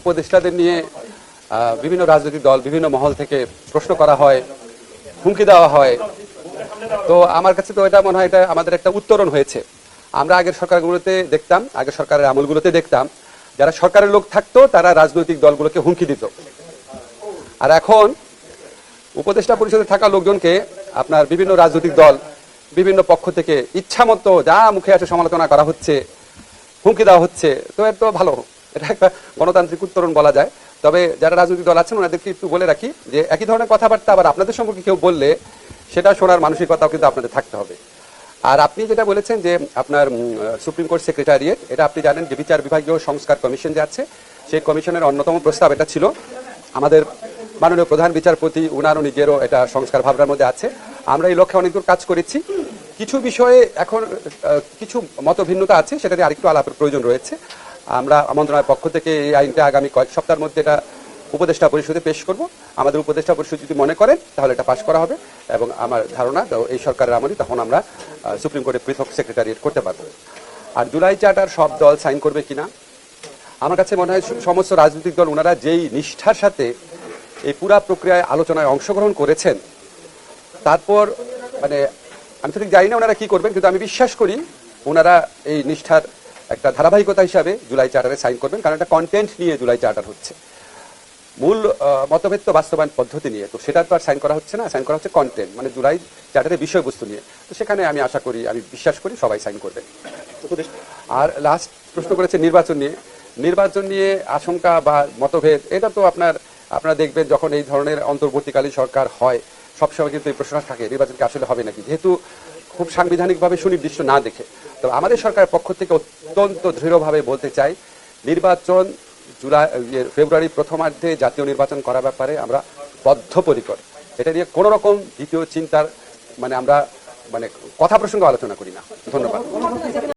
উপদেষ্টাদের নিয়ে বিভিন্ন রাজনৈতিক দল, বিভিন্ন মহল থেকে প্রশ্ন করা হয়, হুমকি দেওয়া হয়। তো আমার কাছে তো এটা মনে হয় এটা আমাদের একটা উত্তরণ হয়েছে। আমরা আগের সরকারগুলোতে দেখতাম, আগের সরকারের আমলগুলোতে দেখতাম, যারা সরকারের লোক থাকতো, তারা রাজনৈতিক দলগুলোকে হুমকি দিত। আর এখন উপদেষ্টা পরিষদে থাকা লোকজনকে আপনার বিভিন্ন রাজনৈতিক দল, বিভিন্ন পক্ষ থেকে ইচ্ছামতো যা মুখে আসে সমালোচনা করা হচ্ছে, হুমকি দেওয়া হচ্ছে, তো এর তো ভালো। এটা একটা গণতান্ত্রিক উত্তরণ বলা যায়। তবে যারা রাজনৈতিক দল আছেন, ওনাদেরকে একটু বলে রাখি যে একই ধরনের কথাবার্তা আবার আপনাদের সম্পর্কে কেউ বললে সেটা শোনার মানসিকতাও কিন্তু আপনাদের থাকতে হবে। আর আপনি যেটা বলেছেন যে আপনার সুপ্রিম কোর্ট সেক্রেটারিয়েট, এটা আপনি জানেন যে বিচার বিভাগীয় সংস্কার কমিশন যে আছে, সেই কমিশনের অন্যতম প্রস্তাব এটা ছিল। আমাদের মাননীয় প্রধান বিচারপতি, উনারও নিজেরও এটা সংস্কার ভাবনার মধ্যে আছে। আমরা এই লক্ষ্যে অনেক দূর কাজ করেছি। কিছু বিষয়ে এখন কিছু মতভিন্নতা আছে, সেটা নিয়ে আরেকটু আলাপের প্রয়োজন রয়েছে। আমরা মন্ত্রণালয়ের পক্ষ থেকে এই আইনটা আগামী কয়েক সপ্তাহের মধ্যে এটা উপদেষ্টা পরিষদে পেশ করব। আমাদের উপদেষ্টা পরিষদ যদি মনে করেন, তাহলে এটা পাশ করা হবে এবং আমার ধারণা এই সরকারের আমলই তখন আমরা সুপ্রিম কোর্টে পৃথক সেক্রেটারিয়েট করতে পারব। আর জুলাই চার্টার সব দল সাইন করবে কিনা? আমার কাছে মনে হয় সমস্ত রাজনৈতিক দল ওনারা যেই নিষ্ঠার সাথে এই পুরা প্রক্রিয়ায় আলোচনায় অংশগ্রহণ করেছেন, তারপর মানে আমি তো ঠিক জানি না ওনারা কি করবেন, কিন্তু আমি বিশ্বাস করি ওনারা এই নিষ্ঠার একটা ধারাবাহিকতা হিসাবে জুলাই চার্টারে সাইন করবেন, কারণ একটা কন্টেন্ট নিয়ে জুলাই চার্টার হচ্ছে। মূল মতভেদ তো বাস্তবায়ন পদ্ধতি নিয়ে, তো সেটা তো আর সাইন করা হচ্ছে না, সাইন করা হচ্ছে কন্টেন্ট মানে জুলাই চার্টারের বিষয়বস্তু নিয়ে। তো সেখানে আমি আশা করি, আমি বিশ্বাস করি সবাই সাইন করবেন। আর লাস্ট প্রশ্ন করেছে নির্বাচন নিয়ে। নির্বাচন নিয়ে আশঙ্কা বা মতভেদ, এটা তো আপনার, আপনারা দেখবেন যখন এই ধরনের অন্তর্বর্তীকালীন সরকার হয়, সবসময় কিন্তু এই প্রশ্নটা থাকে, নির্বাচন কি আসলে হবে নাকি? যেহেতু খুব সাংবিধানিকভাবে সুনির্দিষ্ট না দেখে। তো আমাদের সরকারের পক্ষ থেকে অত্যন্ত দৃঢ়ভাবে বলতে চাই নির্বাচন জুলাই ইয়ে, ফেব্রুয়ারি প্রথমার্ধে জাতীয় নির্বাচন করার ব্যাপারে আমরা বদ্ধপরিকর। এটা নিয়ে কোনো রকম দ্বিতীয় চিন্তার মানে আমরা মানে কথা প্রসঙ্গে আলোচনা করি না। ধন্যবাদ।